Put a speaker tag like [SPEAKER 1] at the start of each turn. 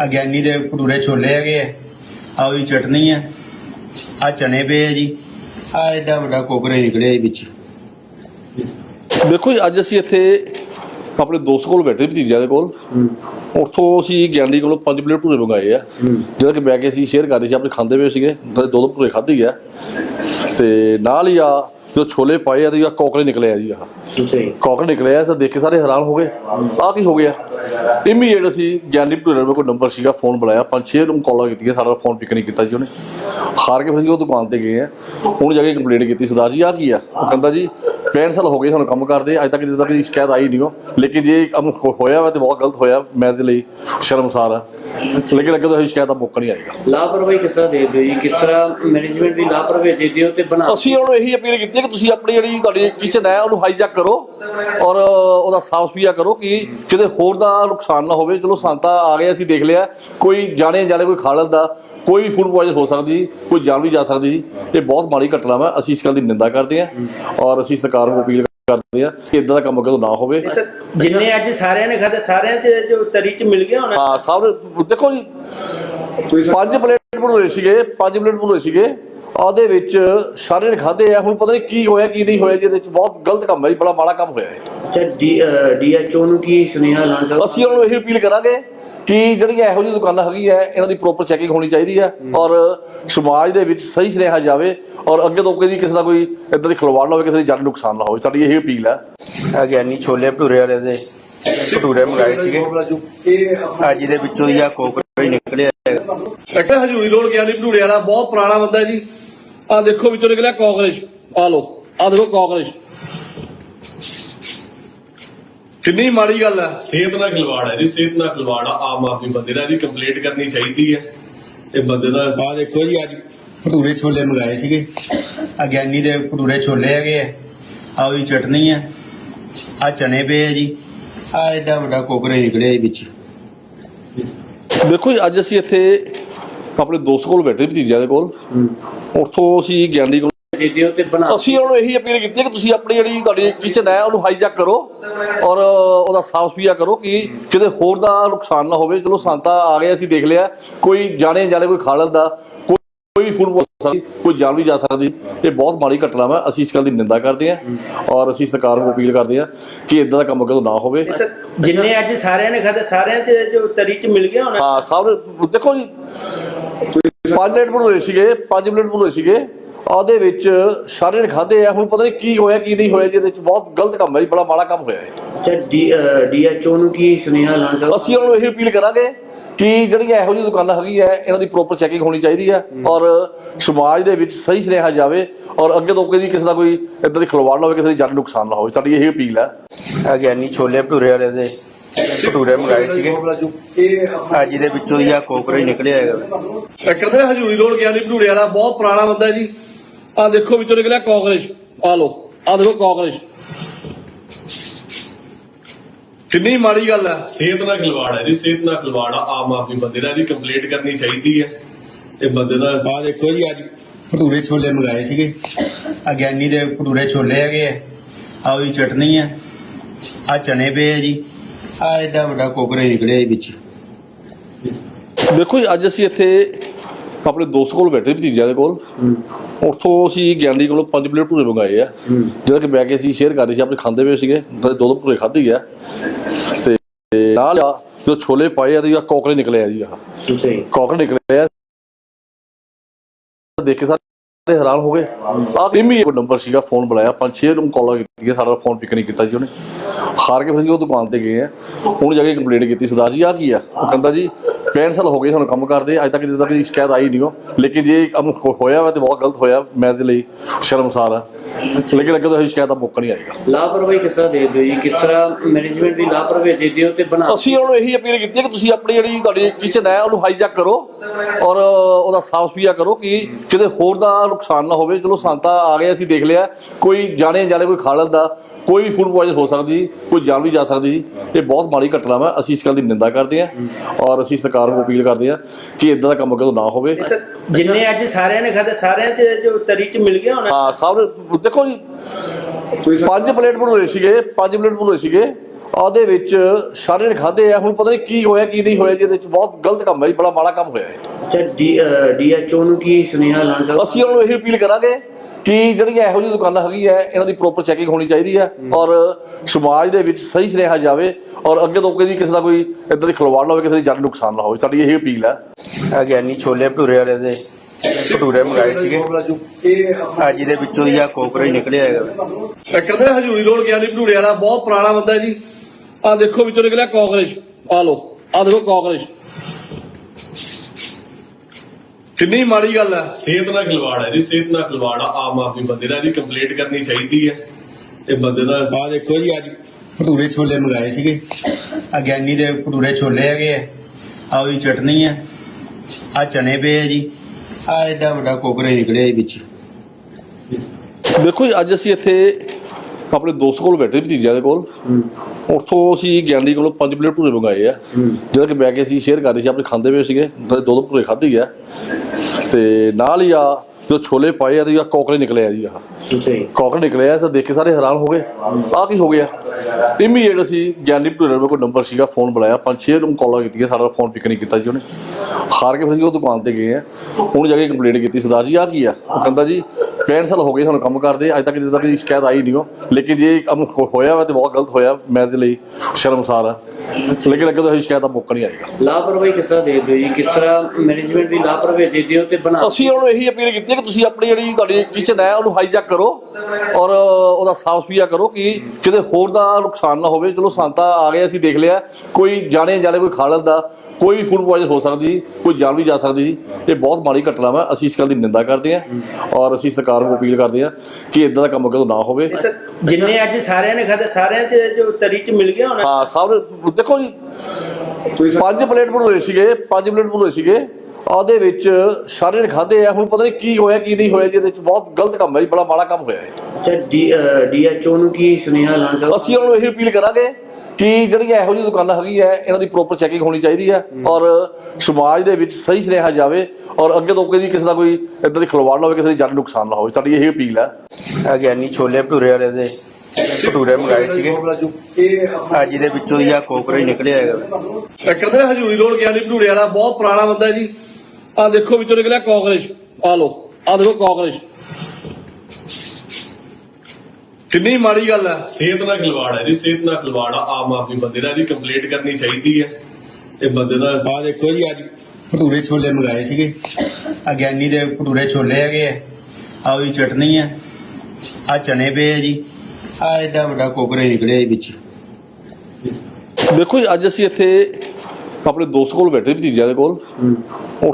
[SPEAKER 1] ਆ ਗਿਆਨੀ ਦੇ ਭਟੂਰੇ ਛੋਲੇ ਹੈਗੇ ਆ। ਆ ਚਟਨੀ ਆ। ਆ ਚਨੇ ਪਏ ਆ ਜੀ। ਆ ਐਡਾ ਵੱਡਾ ਕੋਕਰੇ ਨਿਕਲੇ ਇਹ ਵਿੱਚ।
[SPEAKER 2] ਦੇਖੋ ਜੀ ਅੱਜ ਅਸੀਂ ਇੱਥੇ ਆਪਣੇ ਦੋਸਤ ਕੋਲ ਬੈਠੇ ਭਤੀਜਿਆਂ ਦੇ ਕੋਲ। ਉੱਥੋਂ ਅਸੀਂ ਗਿਆਨੀ ਕੋਲੋਂ ਪੰਜ ਪਲੇਟ ਭਟੂਰੇ ਮੰਗਾਏ ਆ। ਜਿਹੜਾ ਕਿ ਬੈ ਕੇ ਅਸੀਂ ਸ਼ੇਅਰ ਕਰ ਰਹੇ ਸੀ ਆਪਣੇ ਖਾਂਦੇ ਪਏ ਸੀਗੇ। ਦੋ ਦੋ ਭਟੂਰੇ ਖਾਧੇ ਗਿਆ ਤੇ ਨਾਲ ਹੀ ਆ ਜੋ ਛੋਲੇ ਪਾਏ ਆ ਤੇ ਆ ਕੋਕਰੇ ਨਿਕਲੇ ਆ ਜੀ ਆ ਕੋਕਰੇ ਨਿਕਲੇ ਆ ਤਾਂ ਦੇਖ ਕੇ ਸਾਰੇ ਹੈਰਾਨ ਹੋ ਗਏ। ਆ ਕੀ ਹੋ ਗਿਆ? ਇਮੀਡੀਏਟ ਅਸੀਂ ਗਿਆਨੀ ਭਟੂਰੇ ਕੋਈ ਨੰਬਰ ਸੀਗਾ ਫੋਨ ਬੁਲਾਇਆ। ਪੰਜ ਛੇ ਨੂੰ ਕਾਲਾਂ ਕੀਤੀਆਂ ਸਾਡਾ ਫੋਨ ਪਿਕ ਨਹੀਂ ਕੀਤਾ ਜੀ ਉਹਨੇ। ਹਾਰ ਕੇ ਫਿਰ ਅਸੀਂ ਉਹ ਦੁਕਾਨ ਤੇ ਗਏ ਆ। ਉਹਨੇ ਜਾ ਕੇ ਕੰਪਲੇਂਟ ਕੀਤੀ ਸਰਦਾਰ ਜੀ ਆ ਕੀ ਆ? ਉਹ ਕਹਿੰਦਾ ਜੀ 65 ਸਾਲ ਹੋ ਗਏ ਸਾਨੂੰ ਕੰਮ ਕਰਦੇ ਅੱਜ ਤੱਕ ਜਿੱਦਾਂ ਦੀ ਸ਼ਿਕਾਇਤ ਆਈ ਨਹੀਂ ਉਹ। ਲੇਕਿਨ ਜੇ ਇਹ ਹੋ- ਹੋਇਆ ਵਾ ਤੇ ਬਹੁਤ ਗਲਤ ਹੋਇਆ ਮੈਂ ਦੇ ਲਈ ਸ਼ਰਮਸਾਰ ਆ। ਲੇਕਿਨ ਅੱਗੇ ਤੋਂ ਇਹ ਸ਼ਿਕਾਇਤ ਦਾ ਮੌਕਾ ਨਹੀਂ ਆਏਗਾ।
[SPEAKER 3] ਲਾਪਰਵਾਹੀ ਕਿਸ ਤਰ੍ਹਾਂ ਦੇ ਦਿਓ ਜੀ? ਕਿਸ ਤਰ੍ਹਾਂ ਮੈਨੇਜਮੈਂਟ ਵੀ ਲਾਪਰਵਾਹੀ ਦੇ ਦਿਓ ਤੇ ਬਣਾ
[SPEAKER 2] ਅਸੀਂ ਉਹਨੂੰ ਇਹੀ ਅਪੀਲ ਕੀਤੀ ਹੈ ਕਿ ਤੁਸੀਂ ਆਪਣੀ ਜਿਹੜੀ ਤੁਹਾਡੀ ਕਿਚਨ ਹੈ ਉਹਨੂੰ ਹਾਈਜੈਕ ਕਰੋ ਔਰ ਉਹਦਾ ਸਾਫ਼ ਸੁਥਰਾ ਕਰੋ ਕਿ ਕਿਤੇ ਹੋਰ ਦਾ ਨੁਕਸਾਨ ਨਾ ਹੋਵੇ। ਚਲੋ ਸੰਤਾ ਆ ਗਿਆ ਅਸੀਂ ਦੇਖ ਲਿਆ। ਕੋਈ ਜਾਣੇ ਜਾਣੇ ਕੋਈ ਖਾ ਲੈਂਦਾ ਕੋਈ ਫੂਡ ਪੋਇਜ਼ਨ ਹੋ ਸਕਦੀ ਕੋਈ ਜਾਨ ਵੀ ਜਾ ਸਕਦੀ ਸੀ ਇਹ ਬਹੁਤ ਮਾੜੀ ਘਟਨਾ ਵਾ ਅਸੀਂ ਇਸ ਗੱਲ ਦੀ ਨਿੰਦਾ ਕਰਦੇ ਹਾਂ ਔਰ ਅਸੀਂ ਸਰਕਾਰ ਨੂੰ ਅਪੀਲ ਕਰਦੇ ਹਾਂ ਕਿ ਇਦਾਂ ਦਾ ਕੰਮ ਕਦੋਂ ਨਾ ਹੋਵੇ।
[SPEAKER 4] ਜਿੰਨੇ ਅੱਜ ਸਾਰਿਆਂ ਨੇ ਖਾਦੇ ਸਾਰਿਆਂ ਚ ਜੋ ਤਰੀ ਚ ਮਿਲ ਗਿਆ ਹੋਣਾ।
[SPEAKER 2] ਹਾਂ ਸਭ ਦੇਖੋ ਜੀ ਪੰਜ ਪਲੇਟ ਭਟੂਰੇ ਸੀਗੇ ਪੰਜ ਪਲੇਟ ਭਟੂਰੇ ਸੀਗੇ। ਉਹਦੇ ਵਿੱਚ ਸਾਰੇ ਨੇ ਖਾਦੇ ਆ ਹੁਣ ਪਤਾ ਨਹੀਂ ਕੀ ਹੋਇਆ ਕੀ ਨਹੀਂ ਹੋਇਆ ਜੀ ਇਹਦੇ ਵਿੱਚ ਬਹੁਤ ਗਲਤ ਕੰਮ ਹੈ ਜੀ ਬੜਾ ਮਾੜਾ ਕੰਮ ਹੋਇਆ ਹੈ
[SPEAKER 3] ਅੱਛਾ ਡੀਐਚਓ ਨੂੰ ਕੀ ਸੁਨੇਹਾ ਲਾਉਣਾ ਚਾਹੋ
[SPEAKER 2] ਅਸੀਂ ਉਹਨਾਂ ਨੂੰ ਇਹ ਅਪੀਲ ਕਰਾਂਗੇ ਕਿ ਜਿਹੜੀਆਂ ਇਹੋ ਜਿਹੀ ਦੁਕਾਨਾਂ ਹੈਗੀ ਹੈ ਇਹਨਾਂ ਦੀ ਪ੍ਰੋਪਰ ਚੈਕਿੰਗ ਹੋਣੀ ਚਾਹੀਦੀ ਹੈ। ਔਰ ਸਮਾਜ ਦੇ ਵਿੱਚ ਸਹੀ ਸੁਨੇਹਾ ਜਾਵੇ ਔਰ ਅੱਗੇ ਤੋਂ ਕਦੀ ਕਿਸੇ ਦਾ ਕੋਈ ਇਦਾਂ ਦੀ ਖਲਵਾੜ ਨਾ ਹੋਵੇ ਕਿਸੇ ਦੀ ਜਾਨ ਨੁਕਸਾਨ ਨਾ ਹੋਵੇ। ਸਾਡੀ ਇਹ ਅਪੀਲ ਹੈ
[SPEAKER 1] ਗਿਆਨੀ ਛੋਲੇ ਭਟੂਰੇ ਵਾਲੇ ਦੇ ਭਟੂਰੇ ਮੰਗਾਏ ਸੀਗੇ। ਅੱਜ ਦੇ ਵਿੱਚੋਂ ਆ ਕੋਕਰੇ ਹੀ ਨਿਕਲੇ ਆ
[SPEAKER 2] ਇੱਕ ਹਜੂਰੀ ਰੋਡ ਗਿਆਨੀ ਭਟੂਰੇ ਵਾਲਾ ਬਹੁਤ ਪੁਰਾਣਾ ਬੰਦਾ ਜੀ। ਆ ਦੇਖੋ ਵਿੱਚੋਂ ਨਿਕਲਿਆ ਕਾਂਗਰਸ। ਆ ਲੋ ਆ ਦੇਖੋ ਕਾਂਗਰਸ। ਕਿੰਨੀ ਮਾੜੀ ਗੱਲ ਹੈ।
[SPEAKER 5] ਸਿਹਤ ਨਾਲ ਖਿਲਵਾੜ ਹੈ ਜੀ ਸਿਹਤ ਨਾਲ ਖਿਲਵਾੜ ਆ ਆਮ ਆਦਮੀ ਬੰਦੇ ਦਾ ਇਹਦੀ ਕੰਪਲੇਂਟ ਕਰਨੀ ਚਾਹੀਦੀ ਹੈ। ਇਹ ਬੰਦੇ ਦਾ
[SPEAKER 1] ਆ ਦੇਖੋ ਜੀ ਅੱਜ ਭਟੂਰੇ ਛੋਲੇ ਮੰਗਾਏ ਸੀਗੇ। ਆ ਗਿਆਨੀ ਦੇ ਭਟੂਰੇ ਛੋਲੇ ਹੈਗੇ ਆ। ਆ ਉਹਦੀ ਚਟਨੀ ਆ। ਆ ਚਨੇ ਪਏ ਆ ਜੀ। ਆ ਐਡਾ ਵੱਡਾ ਕੋਕਰੇ ਨਿਕਲੇ ਇਹ ਵਿੱਚ।
[SPEAKER 2] ਦੇਖੋ ਜੀ, ਅੱਜ ਅਸੀਂ ਇੱਥੇ ਆਪਣੇ ਦੋਸਤ ਕੋਲ ਬੈਠੇ ਭਤੀਜਿਆਂ ਦੇ ਕੋਲ। ਉੱਥੋਂ ਅਸੀਂ ਗਿਆਨੀ ਕੋਲ
[SPEAKER 3] ਦੇ ਦਿਓ ਤੇ ਬਣਾ
[SPEAKER 2] ਅਸੀਂ ਉਹਨੂੰ ਇਹੀ ਅਪੀਲ ਕੀਤੀ ਕਿ ਤੁਸੀਂ ਆਪਣੀ ਜਿਹੜੀ ਤੁਹਾਡੀ ਕਿਚਨ ਹੈ, ਉਹਨੂੰ ਹਾਈਜੈਕ ਕਰੋ ਔਰ ਉਹਦਾ ਸਾਫ਼ ਸੁਥਰਾ ਕਰੋ ਕਿ ਕਿਤੇ ਹੋਰ ਦਾ ਨੁਕਸਾਨ ਨਾ ਹੋਵੇ। ਚਲੋ ਸੰਤਾ ਆ ਗਿਆ, ਅਸੀਂ ਦੇਖ ਲਿਆ। ਕੋਈ ਜਾਣੇ ਜਾਣੇ ਕੋਈ ਖਾ ਲੈਂਦਾ ਕੋਈ ਸਕਦੀ ਕੋਈ ਜਾਨ ਵੀ ਜਾ ਸਕਦੀ। ਇਹ ਬਹੁਤ ਮਾੜੀ ਘਟਨਾ ਵਾ। ਅਸੀਂ ਇਸ ਗੱਲ ਦੀ ਨਿੰਦਾ ਕਰਦੇ ਹਾਂ ਔਰ ਅਸੀਂ ਸਰਕਾਰ ਨੂੰ ਅਪੀਲ ਕਰਦੇ ਹਾਂ ਕਿ ਇਦਾਂ ਦਾ ਕੰਮ ਕਦੋਂ ਨਾ ਹੋਵੇ।
[SPEAKER 4] ਜਿੰਨੇ ਅੱਜ ਸਾਰਿਆਂ ਨੇ ਖਾਦੇ ਸਾਰਿਆਂ ਚ ਜੋ ਤਰੀ ਚ ਮਿਲ ਗਿਆ ਹੋਣਾ।
[SPEAKER 2] ਹਾਂ ਸਭ ਨੇ ਦੇਖੋ ਜੀ ਪੰਜ ਪਲੇਟ ਭਟੂਰੇ ਸੀਗੇ ਪੰਜ ਪਲੇਟ ਭਟੂਰੇ ਸੀਗੇ। ਉਹਦੇ ਵਿੱਚ ਸਾਰੇ ਨੇ ਖਾਦੇ ਆ। ਹੁਣ ਪਤਾ ਨਹੀਂ ਕੀ ਹੋਇਆ ਕੀ ਨਹੀਂ ਹੋਇਆ ਜੀ ਇਹਦੇ ਵਿੱਚ ਬਹੁਤ ਗਲਤ ਕੰਮ ਹੈ ਜੀ ਬੜਾ ਮਾੜਾ ਕੰਮ ਹੋਇਆ ਹੈ
[SPEAKER 3] ਅੱਛਾ ਡੀਐਚਓ ਨੂੰ ਕੀ ਸੁਨੇਹਾ ਲਾਉਣਾ
[SPEAKER 2] ਅਸੀਂ ਉਹਨਾਂ ਨੂੰ ਇਹ ਅਪੀਲ ਕਰਾਂਗੇ ਕਿ ਜਿਹੜੀਆਂ ਇਹੋ ਜਿਹੀ ਦੁਕਾਨਾਂ ਹੈਗੀ ਹੈ ਇਹਨਾਂ ਦੀ ਪ੍ਰੋਪਰ ਚੈਕਿੰਗ ਹੋਣੀ ਚਾਹੀਦੀ ਹੈ ਔਰ ਸਮਾਜ ਦੇ ਵਿੱਚ ਸਹੀ ਸੁਨੇਹਾ ਜਾਵੇ ਔਰ ਅੱਗੇ ਤੋਂ ਕਦੀ ਕਿਸੇ ਦਾ ਕੋਈ ਇਦਾਂ ਦੀ ਖਲਵਾੜ ਨਾ ਹੋਵੇ ਕਿਸੇ ਦੀ ਜਾਨ ਨੂੰ ਨੁਕਸਾਨ ਨਾ ਹੋਵੇ। ਸਾਡੀ ਇਹ ਅਪੀਲ ਹੈ।
[SPEAKER 1] ਗਿਆਨੀ ਛੋਲੇ ਭਟੂਰੇ ਵਾਲੇ ਦੇ ਭਟੂਰੇ ਮੰਗਾਏ ਸੀਗੇ। ਅੱਜ ਦੇ ਵਿੱਚੋਂ ਦੀ ਆ ਕੋਕਰੇ ਹੀ ਨਿਕਲੇ ਆ
[SPEAKER 2] ਕਹਿੰਦੇ ਹਜੂਰੀ ਰੋਡ ਗਿਆਨੀ ਭਟੂਰੇ ਵਾਲਾ ਬਹੁਤ ਪੁਰਾਣਾ ਬੰਦਾ ਜੀ। ਆ ਦੇਖੋ ਵਿੱਚੋਂ ਨਿਕਲਿਆ ਕਾਂਗਰਸ ਆ ਲੋ ਆ ਦੇਖੋ ਕਾਂਗਰਸ ਕਿੰਨੀ ਮਾੜੀ ਗੱਲ ਹੈ?
[SPEAKER 5] ਸਿਹਤ ਨਾਲ ਖਿਲਵਾੜ ਹੈ ਜੀ ਸਿਹਤ ਨਾਲ ਖਿਲਵਾੜ ਆ ਆਮ ਆਦਮੀ ਬੰਦੇ ਦਾ ਇਹਦੀ ਕੰਪਲੇਂਟ ਕਰਨੀ ਚਾਹੀਦੀ ਹੈ। ਇਹ ਬੰਦੇ ਦਾ
[SPEAKER 1] ਆ ਦੇਖੋ ਜੀ ਅੱਜ ਭਟੂਰੇ ਛੋਲੇ ਮੰਗਾਏ ਸੀਗੇ। ਆ ਗਿਆਨੀ ਦੇ ਭਟੂਰੇ ਛੋਲੇ ਹੈਗੇ ਆ। ਆ ਉਹਦੀ ਚਟਨੀ ਆ। ਆ ਚਨੇ ਪਏ ਆ ਜੀ। ਆ ਐਡਾ ਵੱਡਾ ਕੋਕਰੇ ਨਿਕਲੇ ਇਹ ਵਿੱਚ।
[SPEAKER 2] ਦੇਖੋ ਜੀ ਅੱਜ ਅਸੀਂ ਇੱਥੇ ਆਪਣੇ ਦੋਸਤ ਕੋਲ ਬੈਠੇ ਭਤੀਜਿਆਂ ਦੇ ਕੋਲ। ਉੱਥੋਂ ਅਸੀਂ ਗਿਆਨੀ ਕੋਲੋਂ ਪੰਜ ਪਲੇਟ ਭਟੂਰੇ ਮੰਗਾਏ ਆ। ਜਿਹੜਾ ਕਿ ਬੈ ਕੇ ਅਸੀਂ ਸ਼ੇਅਰ ਕਰ ਰਹੇ ਸੀ ਆਪਣੇ ਖਾਂਦੇ ਪਏ ਸੀਗੇ ਨਾਲੇ ਦੋ ਦੋ ਭਟੂਰੇ ਖਾਧੇ ਗਿਆ ਤੇ ਨਾਲ ਆ ਜੋ ਛੋਲੇ ਪਾਏ ਆ ਤੇ ਆ ਕੋਕਰੇ ਨਿਕਲੇ ਆ ਜੀ ਆ ਕੋਕਰੇ ਨਿਕਲੇ ਆ। ਦੇਖ ਕੇ ਸਾਰੇ ਹੈਰਾਨ ਹੋ ਗਏ। ਆ ਕੋਈ ਨੰਬਰ ਸੀਗਾ ਫੋਨ ਬੁਲਾਇਆ। ਪੰਜ ਛੇ ਨੂੰ ਕਾਲਾਂ ਕੀਤੀਆਂ ਸਾਡਾ ਫੋਨ ਪਿਕ ਨਹੀਂ ਕੀਤਾ ਜੀ ਉਹਨੇ। ਹਾਰ ਕੇ ਫਿਰ ਉਹ ਦੁਕਾਨ ਤੇ ਗਏ ਆ। ਉਹਨੇ ਜਾ ਕੇ ਕੰਪਲੇਂਟ ਕੀਤੀ ਸਰਦਾਰ ਜੀ ਆ ਕੀ ਆ? ਉਹ ਕਹਿੰਦਾ ਜੀ 65 ਸਾਲ ਹੋ ਗਏ ਸਾਨੂੰ ਕੰਮ ਕਰਦੇ ਅੱਜ ਤੱਕ ਜਿੱਦਾਂ ਦੀ ਸ਼ਿਕਾਇਤ ਆਈ ਨਹੀਂ ਉਹ ਲੇਕਿਨ ਜੇ ਹੋ- ਹੋਇਆ ਵਾ ਤੇ ਬਹੁਤ ਗਲਤ ਹੋਇਆ ਮੈਂ ਦੇ ਲਈ ਸ਼ਰਮਸਾਰ ਆ। ਲੇਕਿਨ ਅੱਗੇ ਤੋਂ ਇਹ ਸ਼ਿਕਾਇਤ ਦਾ ਮੌਕਾ ਨਹੀਂ ਆਏਗਾ।
[SPEAKER 3] ਲਾਪਰਵਾਹੀ ਕਿਸ ਤਰ੍ਹਾਂ ਦੇ ਦਿਓ ਜੀ? ਕਿਸ ਤਰ੍ਹਾਂ ਮੈਨੇਜਮੈਂਟ ਵੀ ਲਾਪਰਵਾਹੀ ਦੇ ਦਿਓ ਤੇ ਬਣਾ
[SPEAKER 2] ਅਸੀਂ ਉਹਨੂੰ ਇਹੀ ਅਪੀਲ ਕੀਤੀ ਕਿ ਤੁਸੀਂ ਆਪਣੀ ਜਿਹੜੀ ਤੁਹਾਡੀ ਕਿਚਨ ਹੈ ਉਹਨੂੰ ਹਾਈਜੈਕ ਕਰੋ ਔਰ ਉਹਦਾ ਸਾਫ਼ ਸੁਥਰਾ ਕਰੋ ਕਿ ਕਿਤੇ ਹੋਰ ਦਾ ਨੁਕਸਾਨ ਨਾ ਹੋਵੇ। ਚਲੋ ਸੰਤਾ ਆ ਗਿਆ ਅਸੀਂ ਦੇਖ ਲਿਆ। ਕੋਈ ਜਾਣੇ ਜਾਣੇ ਕੋਈ ਖਾ ਲੈਂਦਾ ਕੋਈ ਫੂਡ ਪੋਇਜ਼ਨ ਹੋ ਸਕਦੀ। ਕੋਈ ਜਾਨ ਵੀ ਜਾ ਸਕਦੀ ਸੀ। ਇਹ ਬਹੁਤ ਮਾੜੀ ਘਟਨਾ ਵਾ। ਅਸੀਂ ਇਸ ਗੱਲ ਦੀ ਨਿੰਦਾ ਕਰਦੇ ਹਾਂ ਔਰ ਅਸੀਂ ਸਰਕਾਰ ਨੂੰ ਅਪੀਲ ਕਰਦੇ ਹਾਂ ਕਿ ਇਦਾਂ ਦਾ ਕੰਮ ਕਦੋਂ ਨਾ ਹੋਵੇ।
[SPEAKER 4] ਜਿੰਨੇ ਅੱਜ ਸਾਰਿਆਂ ਨੇ ਖਾਦੇ ਸਾਰਿਆਂ ਚ ਜੋ ਤਰੀ ਚ ਮਿਲ ਗਿਆ ਹੋਣਾ।
[SPEAKER 2] ਹਾਂ ਸਭ ਨੇ ਦੇਖੋ ਜੀ ਪੰਜ ਪਲੇਟ ਭਟੂਰੇ ਸੀਗੇ ਪੰਜ ਪਲੇਟ ਭਟੂਰੇ ਸੀਗੇ। ਉਹਦੇ ਵਿੱਚ ਸਾਰਿਆਂ ਨੇ ਖਾਦੇ ਆ। ਹੁਣ ਪਤਾ ਨਹੀਂ ਕੀ ਹੋਇਆ ਕੀ ਨਹੀਂ ਹੋਇਆ ਜਿਹਦੇ ਵਿੱਚ ਬਹੁਤ ਗਲਤ ਕੰਮ ਹੈ ਜੀ ਬੜਾ ਮਾੜਾ ਕੰਮ ਹੋਇਆ ਹੈ
[SPEAKER 3] ਅੱਛਾ ਡੀਐਚਓ ਨੂੰ ਕੀ ਸੁਨੇਹਾ ਲਾਣਾ
[SPEAKER 2] ਅਸੀਂ ਉਹਨਾਂ ਨੂੰ ਇਹ ਅਪੀਲ ਕਰਾਂਗੇ ਕਿ ਜਿਹੜੀਆਂ ਇਹੋ ਜਿਹੀ ਦੁਕਾਨਾਂ ਹੈਗੀਆਂ ਇਹਨਾਂ ਦੀ ਪ੍ਰੋਪਰ ਚੈਕਿੰਗ ਹੋਣੀ ਚਾਹੀਦੀ ਹੈ ਔਰ ਸਮਾਜ ਦੇ ਵਿੱਚ ਸਹੀ ਸੁਨੇਹਾ ਜਾਵੇ ਔਰ ਅੱਗੇ ਤੋਂ ਕਦੀ ਕਿਸੇ ਦਾ ਕੋਈ ਇਦਾਂ ਦੀ ਖਲਵਾੜ ਨਾ ਹੋਵੇ ਕਿਸੇ ਦੀ ਜਾਨ ਨੁਕਸਾਨ ਨਾ ਹੋਵੇ। ਸਾਡੀ ਇਹ ਅਪੀਲ ਹੈ।
[SPEAKER 1] ਗਿਆਨੀ ਛੋਲੇ ਭਟੂਰੇ ਵਾਲੇ ਦੇ ਭਟੂਰੇ ਮੰਗਾਏ ਸੀਗੇ। ਅੱਜ ਦੇ ਵਿੱਚੋਂ ਦੀ ਆ ਕੋਕਰੇਜ ਨਿਕਲਿਆ ਹੈਗਾ।
[SPEAKER 2] ਕਹਿੰਦੇ ਹਜੂਰੀ ਰੋਡ ਗਿਆਨੀ ਭਟੂਰੇ ਵਾਲਾ ਬਹੁਤ ਪੁਰਾਣਾ ਬੰਦਾ ਹੈ ਜੀ। ਆ ਦੇਖੋ ਵਿੱਚੋਂ ਨਿਕਲਿਆ ਕਾਕਰੇਜ ਆ ਲੋ ਆ ਦੇਖੋ ਕਾਕਰੇਜ ਕਿੰਨੀ ਮਾੜੀ ਗੱਲ ਹੈ?
[SPEAKER 5] ਸਿਹਤ ਨਾਲ ਖਿਲਵਾੜ ਹੈ ਜੀ ਸਿਹਤ ਨਾਲ ਖਿਲਵਾੜ ਆ ਆਮ ਆਦਮੀ ਬੰਦੇ ਦਾ ਇਹਦੀ ਕੰਪਲੇਂਟ ਕਰਨੀ ਚਾਹੀਦੀ ਹੈ। ਇਹ ਬੰਦੇ ਦਾ
[SPEAKER 1] ਆ ਦੇਖੋ ਜੀ ਅੱਜ ਭਟੂਰੇ ਛੋਲੇ ਮੰਗਾਏ ਸੀਗੇ। ਆ ਗਿਆਨੀ ਦੇ ਭਟੂਰੇ ਛੋਲੇ ਹੈਗੇ ਆ। ਆ ਉਹਦੀ ਚਟਨੀ ਆ। ਆ ਚਨੇ ਪਏ ਆ ਜੀ। ਆ ਐਡਾ ਵੱਡਾ ਕੋਕਰੇ ਨਿਕਲਿਆ ਜੀ ਵਿੱਚ।
[SPEAKER 2] ਦੇਖੋ ਜੀ ਅੱਜ ਅਸੀਂ ਇੱਥੇ ਆਪਣੇ ਦੋਸਤ ਕੋਲ ਬੈਠੇ ਭਤੀਜਿਆਂ ਦੇ ਕੋਲ। ਉੱਥੋਂ ਅਸੀਂ ਗਿਆਨੀ ਕੋਲੋਂ ਪੰਜ ਪਲੇਟ ਭਟੂਰੇ ਮੰਗਾਏ ਆ। ਜਿਹੜਾ ਕਿ ਬੈ ਕੇ ਅਸੀਂ ਸ਼ੇਅਰ ਕਰ ਰਹੇ ਸੀ ਆਪਣੇ ਖਾਂਦੇ ਪਏ ਸੀਗੇ ਦੋ ਦੋ ਭਟੂਰੇ ਖਾਧੇ ਗਿਆ ਤੇ ਨਾਲ ਹੀ ਆ ਜੋ ਛੋਲੇ ਪਾਏ ਆ ਤੇ ਆ ਕੋਕਰੇ ਨਿਕਲੇ ਆ ਜੀ ਆ
[SPEAKER 3] ਅੱਛਾ ਜੀ।
[SPEAKER 2] ਕੋਕਰ ਨਿਕਲਿਆ ਤਾਂ ਦੇਖ ਕੇ ਸਾਰੇ ਹੈਰਾਨ ਹੋ ਗਏ। ਆ ਕੀ ਹੋ ਗਿਆ? ਇਮੀਡੀਏਟ ਅਸੀਂ ਗਿਆਨੀ ਭਟੂਰੇ ਦਾ ਕੋਈ ਨੰਬਰ ਸੀਗਾ ਫੋਨ ਬੁਲਾਇਆ। ਪੰਜ ਛੇ ਨੂੰ ਕਾਲਾਂ ਕੀਤੀਆਂ ਸਾਡਾ ਫੋਨ ਪਿਕ ਨਹੀਂ ਕੀਤਾ ਜੀ ਉਹਨੇ। ਹਾਰ ਕੇ ਫਿਰ ਅਸੀਂ ਉਹ ਦੁਕਾਨ ਤੇ ਗਏ ਆ। ਉਹਨੂੰ ਜਾ ਕੇ ਕੰਪਲੇਂਟ ਕੀਤੀ ਸਰਦਾਰ ਜੀ ਆ ਕੀ ਆ? ਉਹ ਕਹਿੰਦਾ ਜੀ 65 ਸਾਲ ਹੋ ਗਏ ਸਾਨੂੰ ਕੰਮ ਕਰਦੇ ਅੱਜ ਤੱਕ ਜਿੱਦਾਂ ਤੱਕ ਦੀ ਸ਼ਿਕਾਇਤ ਆਈ ਨਹੀਂ ਹੋ ਲੇਕਿਨ ਜੇ ਹੋ- ਹੋਇਆ ਵਾ ਤੇ ਬਹੁਤ ਗਲਤ ਹੋਇਆ ਮੈਂ ਦੇ ਲਈ ਸ਼ਰਮਸਾਰ ਆ। ਲੇਕਿਨ ਅੱਗੇ ਤੋਂ ਇਹ ਸ਼ਿਕਾਇਤ ਦਾ ਮੌਕਾ ਨਹੀਂ ਆਏਗਾ।
[SPEAKER 3] ਲਾਪਰਵਾਹੀ ਕਿਸ ਤਰ੍ਹਾਂ ਦੇਖਦੇ ਹੋ ਜੀ? ਕਿਸ ਤਰ੍ਹਾਂ ਮੈਨੇਜਮੈਂਟ ਵੀ ਲਾਪਰਵਾਹੀ ਦੇਖਦੇ ਹੋ ਤੇ ਬਣਾ
[SPEAKER 2] ਅਸੀਂ ਉਹਨਾਂ ਨੂੰ ਇਹੀ ਅਪੀਲ ਕੀਤੀ ਕਿ ਤੁਸੀਂ ਆਪਣੀ ਜਿਹੜੀ ਤੁਹਾਡੀ ਕਿਚਨ ਹੈ ਉਹਨੂੰ ਹਾਈਜੈਕ ਕਰੋ ਔਰ ਉਹਦਾ ਸਾਫ਼ ਸੁਥਰਾ ਕਰੋ ਕਿ ਕਿਤੇ ਹੋਰ ਦਾ ਨੁਕਸਾਨ ਨਾ ਹੋਵੇ। ਚਲੋ ਸੰਤਾ ਆ ਗਏ ਅਸੀਂ ਦੇਖ ਲਿਆ। ਕੋਈ ਜਾਣੇ ਜਾਣੇ ਕੋਈ ਖਾ ਲੈਂਦਾ ਕੋਈ ਫੂਡ ਪੋਇਜ਼ਨ ਹੋ ਸਕਦੀ ਕੋਈ ਜਾਨ ਵੀ ਜਾ ਸਕਦੀ ਸੀ ਇਹ ਬਹੁਤ ਮਾੜੀ ਘਟਨਾ ਵਾ ਅਸੀਂ ਇਸ ਗੱਲ ਦੀ ਨਿੰਦਾ ਕਰਦੇ ਹਾਂ। ਔਰ ਅਸੀਂ ਸਰਕਾਰ ਨੂੰ ਅਪੀਲ ਕਰਦੇ ਹਾਂ ਕਿ ਇਦਾਂ ਦਾ ਕੰਮ ਅੱਗੇ ਤੋਂ ਨਾ ਹੋਵੇ।
[SPEAKER 4] ਜਿੰਨੇ ਅੱਜ ਸਾਰਿਆਂ ਨੇ ਖਾਦੇ ਸਾਰਿਆਂ ਚ ਜੋ ਤਰੀ ਚ ਮਿਲ ਗਿਆ ਹੋਣਾ।
[SPEAKER 2] ਹਾਂ ਸਭ ਨੇ- ਦੇਖੋ ਜੀ ਪੰਜ ਪਲੇਟ ਭਟੂਰੇ ਸੀਗੇ ਪੰਜ ਪਲੇਟ ਭਟੂਰੇ ਸੀਗੇ। ਉਹਦੇ ਵਿੱਚ ਸਾਰਿਆਂ ਨੇ ਖਾਦੇ ਆ ਹੁਣ ਪਤਾ ਨਹੀਂ ਕੀ ਹੋਇਆ ਕੀ ਨਹੀਂ ਹੋਇਆ ਜਿਹਦੇ ਵਿੱਚ ਬਹੁਤ ਗਲਤ ਕੰਮ ਹੈ ਜੀ ਬੜਾ ਮਾੜਾ ਕੰਮ ਹੋਇਆ ਹੈ
[SPEAKER 3] ਅੱਛਾ ਡੀਐਚਓ ਨੂੰ ਕੀ ਸੁਨੇਹਾ ਲਾਣਾ ਚਾਹੋ?
[SPEAKER 2] ਅਸੀਂ ਉਹਨਾਂ ਨੂੰ ਇਹ ਅਪੀਲ ਕਰਾਂਗੇ ਕਿ ਜਿਹੜੀਆਂ ਇਹੋ ਜਿਹੀ ਦੁਕਾਨਾਂ ਹੈਗੀਆਂ ਇਹਨਾਂ ਦੀ ਪ੍ਰੋਪਰ ਚੈਕਿੰਗ ਹੋਣੀ ਚਾਹੀਦੀ ਹੈ ਔਰ ਸਮਾਜ ਦੇ ਵਿੱਚ ਸਹੀ ਸੁਨੇਹਾ ਜਾਵੇ ਔਰ ਅੱਗੇ ਤੋਂ ਕਦੀ ਕਿਸੇ ਦਾ ਕੋਈ ਇਦਾਂ ਦੀ ਖਲਵਾੜ ਨਾ ਹੋਵੇ ਕਿਸੇ ਦੀ ਜਾਨ ਨੁਕਸਾਨ ਨਾ ਹੋਵੇ। ਸਾਡੀ ਇਹ ਅਪੀਲ ਹੈ।
[SPEAKER 1] ਗਿਆਨੀ ਛੋਲੇ ਭਟੂਰੇ ਵਾਲੇ ਦੇ ਭਟੂਰੇ ਮੰਗਾਏ ਸੀਗੇ। ਅੱਜ ਦੇ ਵਿੱਚੋਂ ਦੀ ਆ ਕੋਕਰੇਜ ਨਿਕਲਿਆ ਹੈਗਾ।
[SPEAKER 2] ਕਹਿੰਦੇ ਹਜੂਰੀ ਰੋਡ ਗਿਆਨੀ ਭਟੂਰੇ ਵਾਲਾ ਬਹੁਤ ਪੁਰਾਣਾ ਬੰਦਾ ਹੈ ਜੀ। ਆ ਦੇਖੋ ਵਿੱਚੋਂ ਨਿਕਲਿਆ ਕਾਕਰੇਜ ਆ ਲੋ ਆ ਦੇਖੋ ਕਾਕਰੇਜ ਕਿੰਨੀ ਮਾੜੀ ਗੱਲ ਹੈ?
[SPEAKER 5] ਸਿਹਤ ਨਾਲ ਖਿਲਵਾੜ ਹੈ ਜੀ ਸਿਹਤ ਨਾਲ ਖਿਲਵਾੜ ਆ ਆਮ ਆਦਮੀ ਬੰਦੇ ਦਾ ਇਹਦੀ ਕੰਪਲੇਂਟ ਕਰਨੀ ਚਾਹੀਦੀ ਹੈ। ਇਹ ਬੰਦੇ ਦਾ
[SPEAKER 1] ਆ ਦੇਖੋ ਜੀ ਅੱਜ ਭਟੂਰੇ ਛੋਲੇ ਮੰਗਾਏ ਸੀਗੇ। ਆ ਗਿਆਨੀ ਦੇ ਭਟੂਰੇ ਛੋਲੇ ਹੈਗੇ ਆ। ਆ ਉਹਦੀ ਚਟਨੀ ਆ। ਆ ਚਨੇ ਪਏ ਆ ਜੀ। ਆ ਐਡਾ ਵੱਡਾ ਕੋਕਰੇ ਨਿਕਲਿਆ ਜੀ ਵਿੱਚ।
[SPEAKER 2] ਦੇਖੋ ਜੀ ਅੱਜ ਅਸੀਂ ਇੱਥੇ ਆਪਣੇ ਦੋਸਤ ਕੋਲ ਬੈਠੇ ਭਤੀਜਿਆਂ ਦੇ ਕੋਲ। ਉੱਥੋਂ